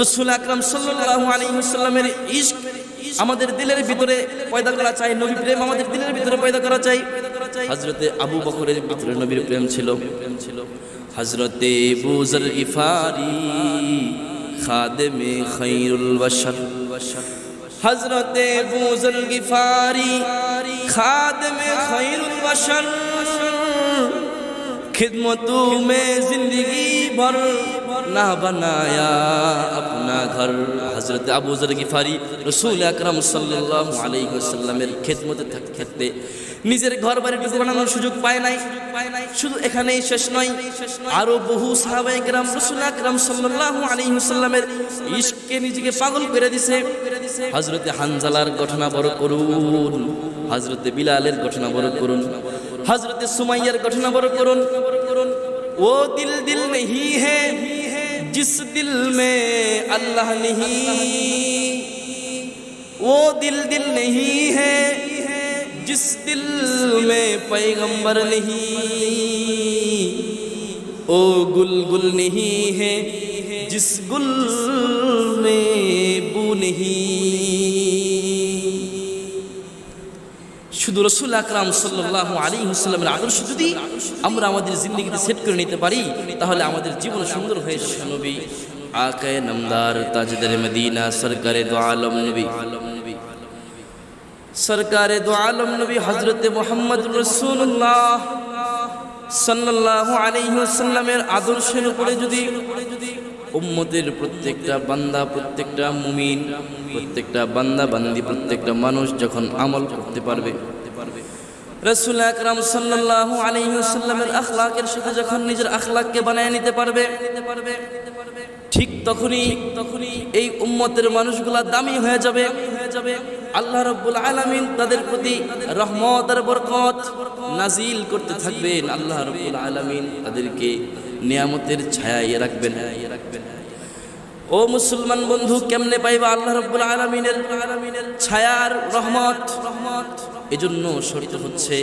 রসুল আকরাম আলাইহি ওয়াসাল্লামের ইশক আমাদের দিলের ভিতরে পয়দা করা চাই, নবী প্রেম আমাদের দিলের ভিতরে পয়দা করা চাই। হজরতে আবু বকরের ভিতরে নবীর প্রেম ছিল। হযরতে বুজর ইফারি, খাদেমে খায়রুল বাশার। হযরতে বুজর গিফারি খাদেমে খায়রুল বাশার। खिदमतों में जिंदगी भर ना बनाया अपना घर হজরত আবু জর গিফারি রসুল আকরাম সাল্লাল্লাহু আলাইহি ওয়াসাল্লামের খেদমতে থাকতে নিজের ঘর বাড়িটুকু বানানোর সুযোগ পায় নাই শুধু এখানেই শেষ নয় আরো বহু সাহাবায়ে কেরাম রসুল আকরাম সাল্লাল্লাহু আলাইহি ওয়াসাল্লামের ইশকে নিজেকে পাগল করে দিছে হযরতে হানজালার ঘটনা বড় করুন হযরতে বিলালের ঘটনা বড় করুন حضرت سمیہ گٹھنا بر کرن وہ دل دل نہیں ہے، جس دل میں اللہ نہیں۔ وہ دل دل نہیں ہے، جس دل میں پیغمبر نہیں۔ او گل گل نہیں ہے، جس گل میں بو نہیں۔ শুধু রসুল আকরাম সাল্লাহ আলী হুসাল্লামের আদর্শ যদি আমরা আমাদের জিন্দগিতে সেট করে নিতে পারি, তাহলে আমাদের জীবন সুন্দর হয়ে নবী, আকায় নামদার তাজদার মদিনা, সরকারে দো আলম নবী। সরকারে দো আলম নবী হজরত মোহাম্মদ রসুল্লাহ সাল্লাহ আলাইসাল্লামের আদর্শের উপরে যদি উম্মতের প্রত্যেকটা বান্দা, প্রত্যেকটা মুমিন, প্রত্যেকটা বান্দা বান্দি প্রত্যেকটা মানুষ যখন আমল করতে পারবে রসুল আকরাম সাল্লাল্লাহু আলাইহি ওয়াসাল্লামের আখলাকের সাথে যখন নিজের আখলাককে বানায় নিতে পারবে, ঠিক তখনই তখনই এই উম্মতের মানুষগুলা দামি হয়ে যাবে। হয়ে যাবে আল্লাহ রাব্বুল আলামিন তাদের প্রতি রহমত আর বরকত নাজিল করতে থাকবেন। আল্লাহ রাব্বুল আলামিন তাদেরকে নিয়ামতের ছায়ায় রাখবেন। রাখবেন ও মুসলমান বন্ধু, কেমনে পাইবা আল্লাহ রাব্বুল আলামিনের আলামিনের ছায়ার রহমত রহমত? এজন্য শর্ত হচ্ছে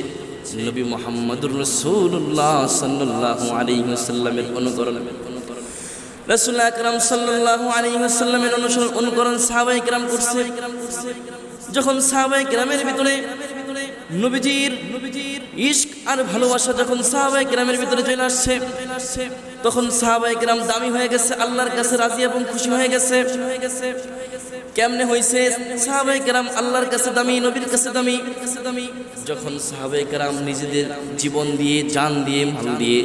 নবী মোহাম্মদুর রাসূলুল্লাহ সাল্লাল্লাহু আলাইহি ওয়াসাল্লামের অনুকরণ। রাসূল আকরাম সাল্লাল্লাহু আলাইহি ওয়াসাল্লামের অনুসরণ অনুকরণ সাহাবায়ে কেরাম করছে। যখন সাহাবায়ে কেরামের ভিতরে নবীজির নবীজির ইশক আর ভালোবাসা যখন সাহাবায়ে গ্রামের ভিতরে চলে আসছে, তখন সাহাবায়ে কেরাম দামি হয়ে গেছে, আল্লাহর কাছে রাজি এবং খুশি হয়ে গেছে। কেমনে হইছে? সাহাবায়ে কেরাম আল্লাহর কাছে দামি, নবীর কাছে দামি। যখন সাহাবায়ে গ্রাম নিজেদের জীবন দিয়ে, জান দিয়ে, মাল দিয়ে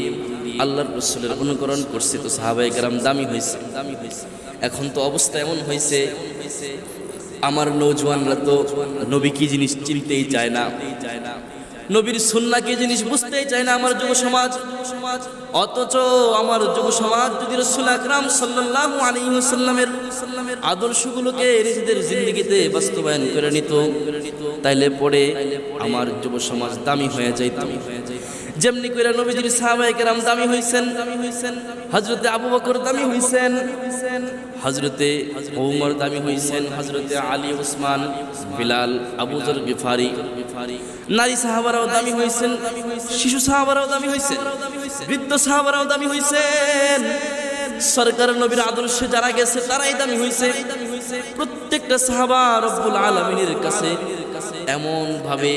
আল্লাহর রসুলের অনুকরণ করছে, তো সাহাবায়ে কেরাম দামি হয়েছে দামি হয়েছে এখন তো অবস্থা এমন হয়েছে আমার নৌজওয়ানরা তো নবী কি জিনিস চিনতেই চায় না। নবীর সুন্না কি জিনিস বুঝতেই চায় না আমার যুব সমাজ? সমাজ অথচ আমার যুব সমাজ যদি রসুল আকরাম সাল্লাল্লাহু আলাইহি ওয়াসাল্লামের আদর্শগুলোকে নিজেদের জিন্দগিতে বাস্তবায়ন করে নিত, তাইলে পরে আমার যুব সমাজ দামি হয়ে যায় দামি হয়ে যেমনি করে নবীজির সাহাবায়ে কেরাম দামি হইছেন, হযরতে আবু বকর দামি হইছেন, হযরতে ওমর দামি হইছেন, হযরতে আলী উসমান বিলাল, আবু গিফারি। নারী সাহাবারাও দামি হইছেন, শিশু সাহাবারাও দামি হইছেন, বৃদ্ধ সাহাবারাও দামি হইছেন। সরকার নবীর আদর্শে যারা গেছে, তারাই দামি হইছে। প্রত্যেকটা সাহাবা আলমিনের কাছে এমন ভাবে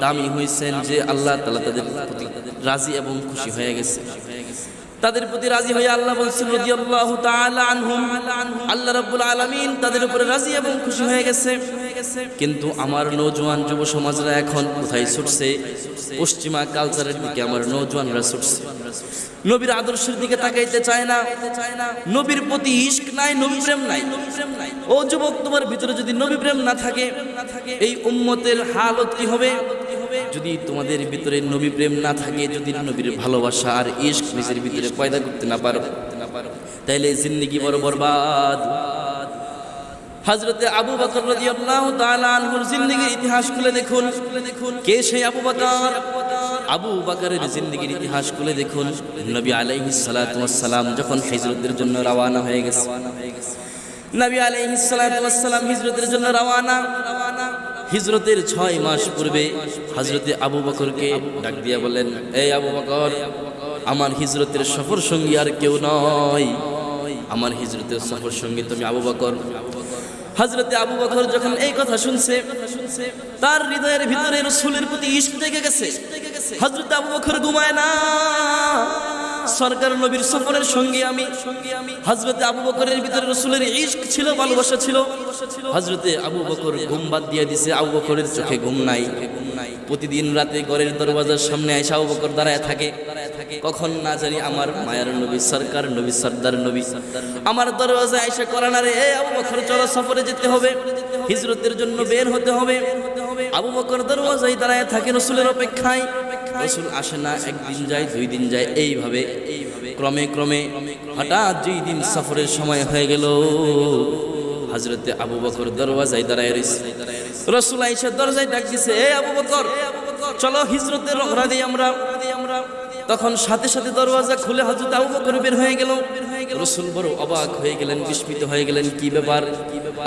দামি হয়েছেন যে আল্লাহ তালা তাদের প্রতি রাজি এবং খুশি হয়ে গেছে। তাদের প্রতি রাজি হয়ে আল্লাহ বলছেন, রাদিয়াল্লাহু তাআলা আনহুম। আল্লাহ রাব্বুল আলামিন তাদের উপরে রাজি এবং খুশি হয়ে গেছে। কিন্তু আমার নওজোয়ান যুব সমাজরা এখন কোথায় ছুটছে? পশ্চিমা কালচারের দিকে আমার নওজোয়ানরা ছুটছে। নবীর আদর্শের দিকে তাকাইতে চায় না। নবীর প্রতি ইশক নাই, নবী প্রেম নাই। ও যুবক, তোমার ভিতরে যদি নবী প্রেম না থাকে, এই উম্মতের হালত কি হবে? যদি তোমাদের ভিতরে নবী প্রেম না থাকে, যদি নবীর ভালোবাসা আর ইশক নিজের ভিতরে পয়দা করতে না পারো, তাইলে জিন্দিগি বড় বরবাদ। হজরতে আবু বকর রাদিয়াল্লাহু তাআলা আনহুর জিন্দেগীর ইতিহাস খুলে দেখুন। দেখুন কে সেই আবু বকর? আবু বকরের জিন্দেগীর ইতিহাস খুলে দেখুন। নবী আলাইহিস সালাতু ওয়াস সালাম যখন হিজরতের জন্য রওনা হয়ে গেছে। নবী আলাইহিস সালাতু ওয়াস সালাম হিজরতের জন্য রওনা হিজরতের ছয় মাস পূর্বে হজরতে আবু বকরকে ডাক দিয়া বলেন এই আবু বকর, আমার হিজরতের সফর সঙ্গী আর কেউ নয়। আমার হিজরতের সফর সঙ্গী তুমি আবু বকর। হজরতে আবু বকর যখন এই কথা শুনছে, তার হৃদয়ের ভিতরে রসুলের প্রতি ইস্ক জেগে গেছে। হজরত আবু বকর ঘুমায় না। সরকার নবীর সফরের সঙ্গে আমি হজরতে আবু বকরের ভিতরে রসুলের ইস্ক ছিল, ভালোবাসা ছিল। হজরতে আবু বকর ঘুম বাদ দিয়ে দিছে, আবু বকরের চোখে ঘুম নাই। প্রতিদিন রাতে ঘরের দরওয়াজার সামনে এসে আবু বকর দাঁড়ায় থাকে। কখন না জানি আমার মায়ের নবী, সরকার নবী, সর্দার নবী। আমার দরওয়াজা এসে করানা রে, এ আবু বকর, চলো সফরে যেতে হবে। হিজরতের জন্য বের হতে হবে। আবু বকর দরওয়াজায় দাঁড়ায় থাকে রসুলের অপেক্ষায়। রসুল আসে না, একদিন যায়, দুই দিন যায়, এইভাবে, ক্রমে ক্রমে, হঠাৎ দুই দিন সফরের সময় হয়ে গেল হজরতে আবু বকর দরওয়াজায় দাঁড়ায় রয়েছে রসুল আইসা দরজায় ডাক দিছে, এ আবু বকর, চলো হিজরতের রহরা দিই আমরা। তখন সাথে সাথে দরওয়াজা খুলে হজরত আবু বকর বের হয়ে গেল। রসুল বড় অবাক হয়ে গেলেন, বিস্মিত হয়ে গেলেন, কি ব্যাপার?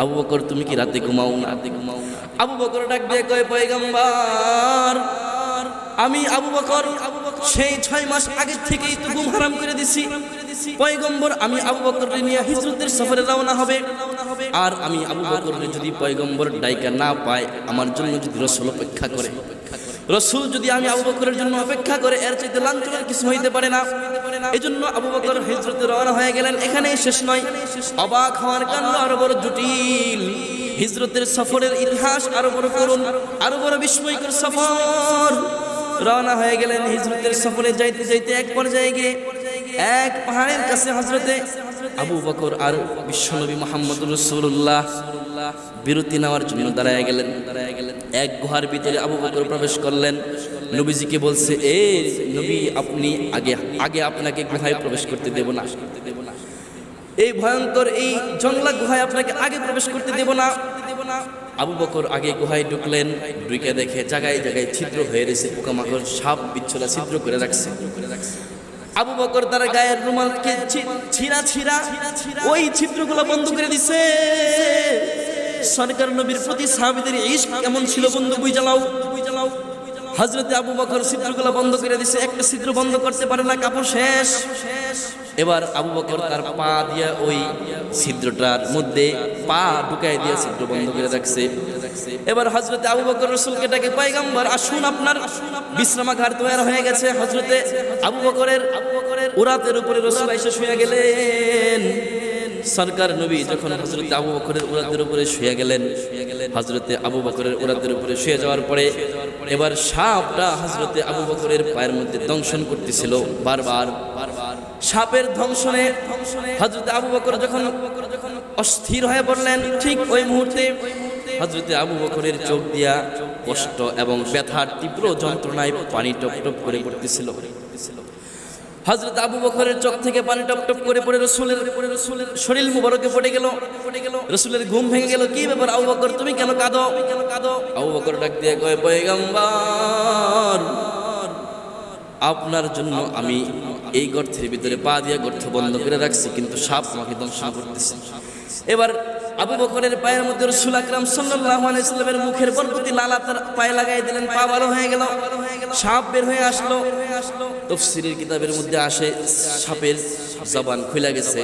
আবু বকর, তুমি কি রাতে ঘুমাও রাতে ঘুমাও আবু বকর ডাক দিয়ে কয়, পয়গম্বর আমি আবু বকর সেই ছয় মাস আগে থেকেই তো ঘুম হারাম করে দিছি। পয়গম্বর, আমি আবু বকর নিয়ে হিজরতের সফরে রওনা হবে। আর আমি আবু বকর যদি পয়গম্বর ডাইকা না পায়, আমার জন্য যদি রসুল অপেক্ষা করে। রসুল যদি আমি আবু বকরের জন্য অপেক্ষা করে, এর চাইতে লাঞ্ছনার কিছু হইতে পারে না। এই জন্য আবু বকর হিজরতে রওনা হয়ে গেলেন, এখানেই শেষ নয়। অবাক হওয়ার কাণ্ড আরও বড় জটিল। হিজরতের সফরের ইতিহাস আরও বড় করুন, আরও বড় বিস্ময়কর সফর। রওনা হয়ে গেলেন হিজরতের সফরে যাইতে যাইতে এক পর্যায়ে এক পাহাড়ের কাছে হজরতে আবু বকর আর বিশ্বনবী মোহাম্মদ রসুল্লাহ বিরতি নেওয়ার জন্য দাঁড়ায় গেলেন। দাঁড়ায় গেলেন এক গুহার ভিতরে আবু বকর প্রবেশ করলেন। নবীজিকে বলছে, এ নবী, আপনি আগে আগে আপনাকে গুহায় প্রবেশ করতে দেব না। করতে দেব না এই ভয়ঙ্কর এই জংলা গুহায় আপনাকে আগে প্রবেশ করতে দেব না দেব না। আবু বকর আগে গুহায় ঢুকলেন ঢুকে দেখে জায়গায় জায়গায় ছিদ্র হয়ে রয়েছে, পোকামাকড় সাপ বিচ্ছুরা ছিদ্র করে রাখছে। আবু বকর তার গায়ের রুমালকে ছিঁড়া ছিঁড়া ওই ছিদ্রগুলো বন্ধ করে দিছে। সরকার নবীর প্রতি সাহাবিদের ইশক কেমন ছিল বন্ধু বুই জ্বালাও হজরতে আবু বকর ছিদ্রগুলো বন্ধ করে দিছে, একটা ছিদ্র বন্ধ করতে পারে না, কাপড় শেষ। এবার আবু বকর তার পা দিয়ে ওই ছিদ্রটার মধ্যে পা ঢুকাই দিয়ে ছিদ্র বন্ধ করে রাখছে। এবার হজরতে আবু বকর রসুলকে ডাকে, পয়গম্বর, আসুন আপনার বিশ্রামাঘার তৈরি হয়ে গেছে। হজরতে আবু বকরের আবু বকরের উরাতের উপরে রসুল এসে শুয়ে গেলেন। সরকার নবী যখন হজরতে আবু বকরের উরাতের উপরে শুয়ে গেলেন হজরতে আবু বকরের উরাতের উপরে শুয়ে যাওয়ার পরে এবার সাপটা হজরতে আবু বকরের পায়ের মধ্যে দংশন করতেছিল। বারবার বারবার সাপের ধ্বংসনে হজরতে আবু বকর যখন অস্থির হয়ে পড়লেন, ঠিক ওই মুহূর্তে হজরতে আবু বকরের চোখ দিয়া কষ্ট এবং ব্যথার তীব্র যন্ত্রণায় পানি টপ টপ করে পড়তেছিল। হজরত আবু বকরের চোখ থেকে পানি টপ টপ করে পড়ে রসুলের রসুলের শরীর মুবারকে পড়ে গেল। রসুলের ঘুম ভেঙে গেল। কি ব্যাপার আবু বকর, তুমি কেন কাঁদো কেন কাঁদো? আবু বকর ডাক দিয়ে কয়, পয়গম্বর, আপনার জন্য আমি এই গর্তের ভিতরে পা দিয়ে গর্ত বন্ধ করে রাখছি, কিন্তু সাপ আমাকে দংশন করতেছে। এবার আবু বকরের পায়ের মধ্যে রসুল আকরাম সাল্লামের মুখের বরকতি লালা তার পায়ে লাগাই দিলেন, পা ভালো হয়ে গেল। সাপ বের হয়ে আসলো। তফসিরের কিতাবের মধ্যে আসে, সাপের জবান খুলে গেছে।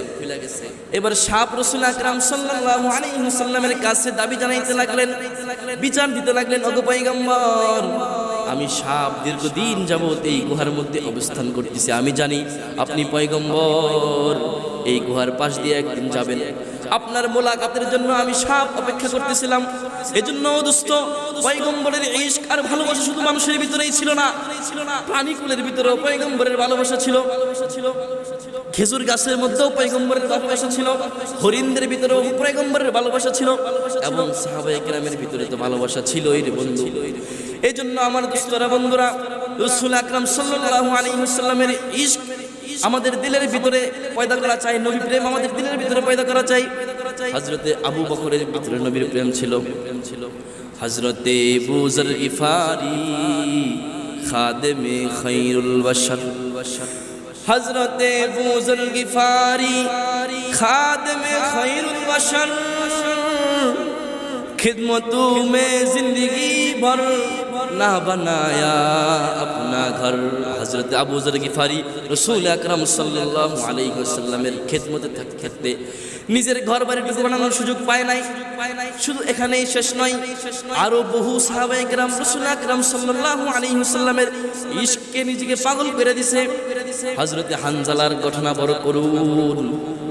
এবার সাপ রসুল আকরাম সাল্লাল্লাহু আলাইহি সাল্লামের কাছে দাবি জানাইতে লাগলেন, বিচার দিতে লাগলেন ওগো পয়গম্বর। আমি সাপ দীর্ঘদিন যাবৎ এই গুহার মধ্যে অবস্থান করতেছি। আমি জানি আপনি পয়গম্বর, এই গুহার পাশ দিয়ে একদিন যাবেন। আপনার মোলাকাতের জন্য আমি সাপ অপেক্ষা করতেছিলাম। এজন্য দুস্থ পয়গম্বরের ইশক আর ভালোবাসা শুধু মানুষের ভিতরেই ছিল না ছিল না, প্রাণীকুলের ভিতরেও পয়গম্বরের ভালোবাসা ছিল। খেজুর গাছের মধ্যেও পয়গম্বরের ভালোবাসা ছিল, হরিণদের ভিতরেও পয়গম্বরের ভালোবাসা ছিল, এবং সাহাবায়ে কেরামের ভিতরে তো ভালোবাসা ছিলই রে বন্ধু। এই জন্য আমার দুস্তরা বন্ধুরা, রসুল আকরাম সাল্লাহ আলিমসাল্লামের ইস্ক আমাদের দিলের ভিতরে পয়দা করা চাই, নবী প্রেম আমাদের দিলের ভিতরে পয়দা করা চাই। হজরতে আবু বকরের ভিতরে নবীর প্রেম ছিল। প্রেম ছিল হজরতে বুজর ইফারি, খাদেমে খৈরুল বশর। হজরতে বুজর গিফারি, খাদেমে খৈরুল বশর। خدمتوں میں زندگی ভর। না বানায়া আপনা ঘর। হজরত আবু জর গিফারি রসুল আকরাম সাল্লাহ আলাইসাল্লামের খেদমতে থাকতে নিজের ঘর বাড়িটুকু বানানোর সুযোগ পায় নাই। পায় নাই শুধু এখানেই শেষ নয়, আরও বহু সাহাবাই গ্রাম রসুল আকরাম সাল্লাহ আলাইসাল্লামের ইশকে নিজেকে পাগল করে দিছে। হজরতে হানজালার ঘটনা বড় করুন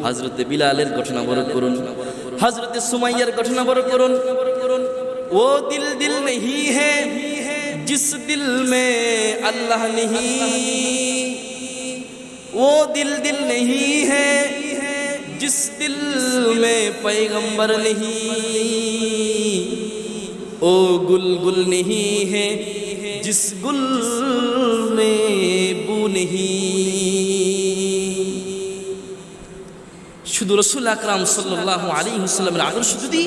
হজরতে বিলালের ঘটনা বড় করুন হজরতে সুমাইয়ার ঘটনা বড় করুন ও দিল দিল নেই হ্যাঁ جس دل میں اللہ نہیں، وہ دل دل نہیں ہے۔ جس دل میں پیغمبر نہیں، او گل گل نہیں ہے۔ جس گل میں بو نہیں۔ শুধু রসুল আকরাম সাল্লাহ আলী হুসাল্লামের আদর্শ যদি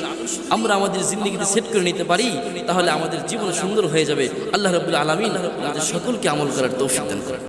আমরা আমাদের জিন্দগিতে সেট করে নিতে পারি, তাহলে আমাদের জীবন সুন্দর হয়ে যাবে। আল্লাহ রবুল্লা আলমিন আমাদের সকলকে আমল করার তৌফিক দান করেন।